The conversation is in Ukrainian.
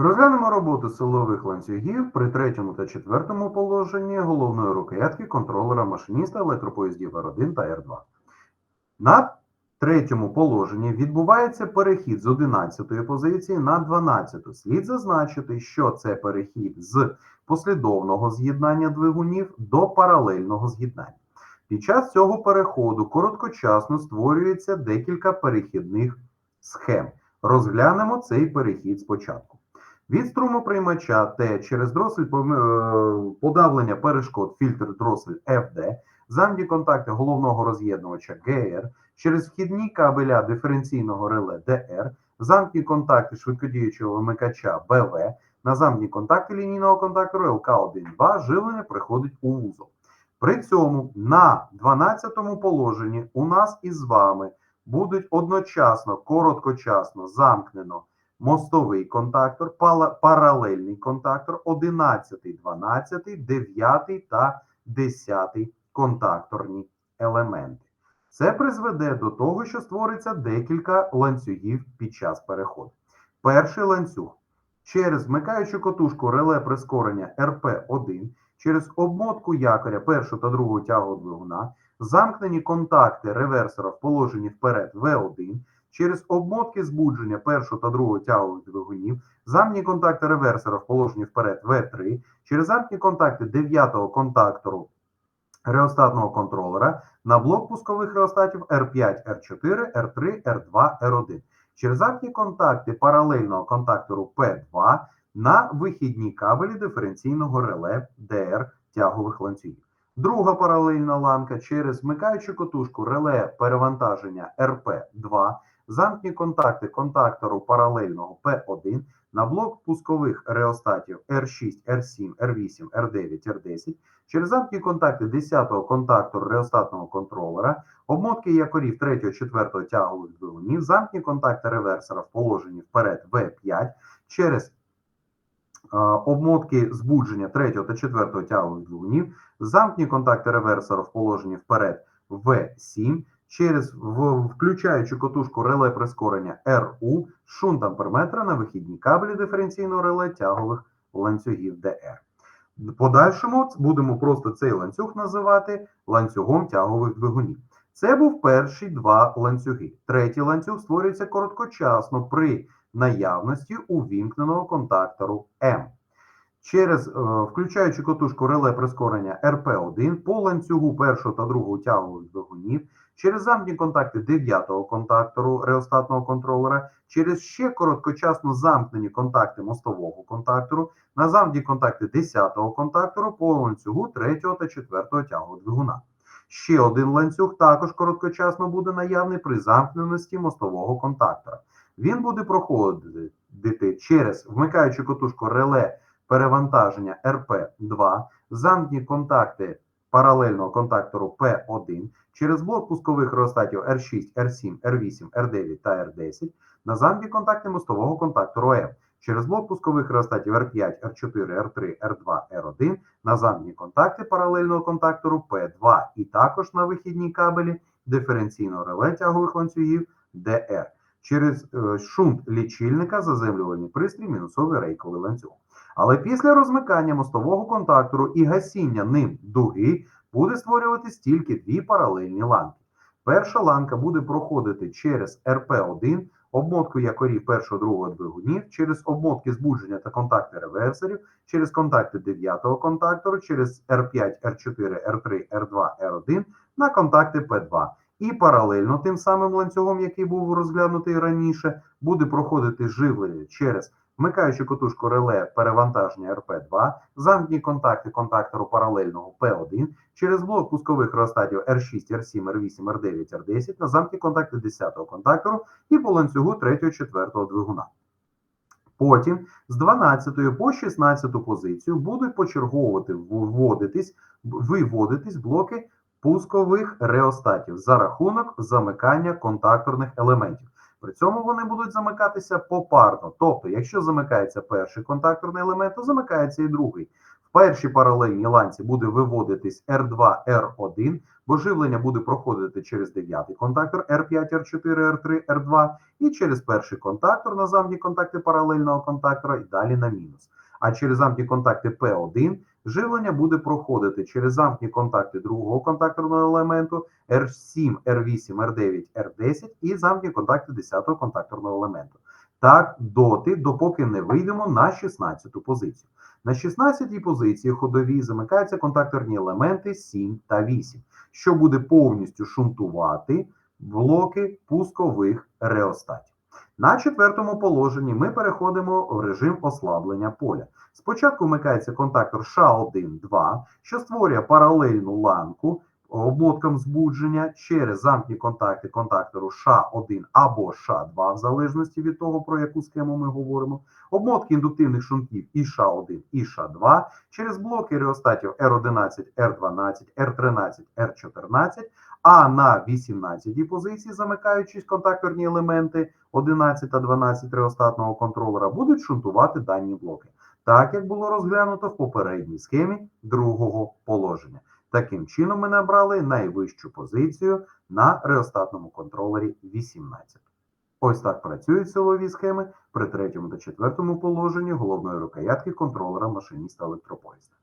Розглянемо роботу силових ланцюгів при третьому та четвертому положенні головної рукоятки контролера машиніста електропоїздів R1 та R2. На третьому положенні відбувається перехід з 11 позиції на 12. Слід зазначити, що це перехід з послідовного з'єднання двигунів до паралельного з'єднання. Під час цього переходу короткочасно створюється декілька перехідних схем. Розглянемо цей перехід спочатку. Від струмоприймача Т через дросель е, подавлення перешкод фільтр дросель FD, замді контакти головного роз'єднувача ГР, через вхідні кабеля диференційного реле ДР, замкні контакти швидкодіючого вимикача БВ, на замкні контакти лінійного контактору ЛК1-2 живлення приходить у вузол. При цьому на 12 положенні у нас із вами будуть одночасно, короткочасно замкнено мостовий контактор, паралельний контактор, 11, 12, 9 та 10 контакторні елементи. Це призведе до того, що створиться декілька ланцюгів під час переходу. Перший ланцюг через вмикаючу котушку реле прискорення РП1, через обмотку якоря першого та другого тягу двигуна, замкнені контакти реверсора в положенні вперед В1, через обмотки збудження першого та другого тягових двигунів, замкні контакти реверсора в положенні вперед В3, через замкні контакти дев'ятого контактору реостатного контролера на блок пускових реостатів R5, R4, R3, R2, R1. Через замкні контакти паралельного контактору P2 на вихідні кабелі диференційного реле DR тягових ланцюгів. Друга паралельна ланка через вмикаючу котушку реле перевантаження RP2, замкні контакти контактору паралельного P1 на блок пускових реостатів R6, R7, R8, R9, R10, через замкні контакти 10-го контактору реостатного контролера, обмотки якорів 3-го, 4 тягових двигунів, замкні контакти реверсора в положенні вперед V5, через обмотки збудження 3 та 4 тягових двигунів, замкні контакти реверсора в положенні вперед V7, через включаючи котушку реле прискорення RU, шунт амперметра на вихідні кабелі диференційного реле тягових ланцюгів. В подальшому будемо просто цей ланцюг називати ланцюгом тягових двигунів. Це був перші два ланцюги. Третій ланцюг створюється короткочасно при наявності увімкненого контактору М. Через е, включаючи котушку реле прискорення РП1 по ланцюгу першого та другого тягових двигунів, через замкні контакти дев'ятого контактору реостатного контролера, через ще короткочасно замкнені контакти мостового контактору, на замкні контакти 10-го контактору по ланцюгу 3-го та 4-го тягового двигуна. Ще один ланцюг також короткочасно буде наявний при замкненості мостового контактора. Він буде проходити через вмикаючи котушку реле перевантаження РП2, замкні контакти паралельного контактору П1 через блок пускових реостатів R6, R7, R8, R9 та R10 на замкні контакти мостового контактору М. Через блок пускових реостатів R5, R4, R3, R2, R1 на замкні контакти паралельного контактору P2 і також на вихідні кабелі диференційного реле тягових ланцюгів DR через е, шунт лічильника заземлювальний пристрій мінусовий рейковий ланцюг. Але після розмикання мостового контактору і гасіння ним дуги буде створюватись тільки дві паралельні ланки. Перша ланка буде проходити через РП1, обмотку якорів першого другого двигунів, через обмотки збудження та контакти реверсорів, через контакти 9-го контактору, через R5, R4, R3, R2, R1 на контакти P2. І паралельно тим самим ланцюгом, який був розглянутий раніше, буде проходити живлення через вмикаючи котушку реле перевантаження РП2, замкні контакти контактору паралельного П1 через блок пускових реостатів R6, R7, R8, R9, R10 на замкні контакти 10-го контактору і по ланцюгу 3-4 двигуна. Потім з 12 по 16 позицію будуть почерговувати вводитись, виводитись блоки пускових реостатів за рахунок замикання контакторних елементів. При цьому вони будуть замикатися попарно. Тобто, якщо замикається перший контакторний елемент, то замикається і другий. В першій паралельній ланці буде виводитись R2, R1, бо живлення буде проходити через дев'ятий контактор R5, R4, R3, R2 і через перший контактор на замкні контакти паралельного контактора і далі на мінус. А через замкні контакти P1 живлення буде проходити через замкні контакти другого контакторного елементу R7, R8, R9, R10 і замкні контакти 10-го контакторного елементу. Так, доти, допоки не вийдемо на 16-ту позицію. На 16-й позиції ходовій замикаються контакторні елементи 7 та 8, що буде повністю шунтувати блоки пускових реостатів. На четвертому положенні ми переходимо в режим ослаблення поля. Спочатку вмикається контактор ША1-2, що створює паралельну ланку обмоткам збудження через замкні контакти контактору ША1 або ША2, в залежності від того, про яку схему ми говоримо, обмотки індуктивних шунтів і ША1 і ША2 через блоки реостатів R11, R12, R13, R14, а на 18-й позиції, замикаючись контакторні елементи 11 та 12 реостатного контролера, будуть шунтувати дані блоки, так як було розглянуто в попередній схемі другого положення. Таким чином, ми набрали найвищу позицію на реостатному контролері 18. Ось так працюють силові схеми при третьому та четвертому положенні головної рукоятки контролера машиніста електропоїзда.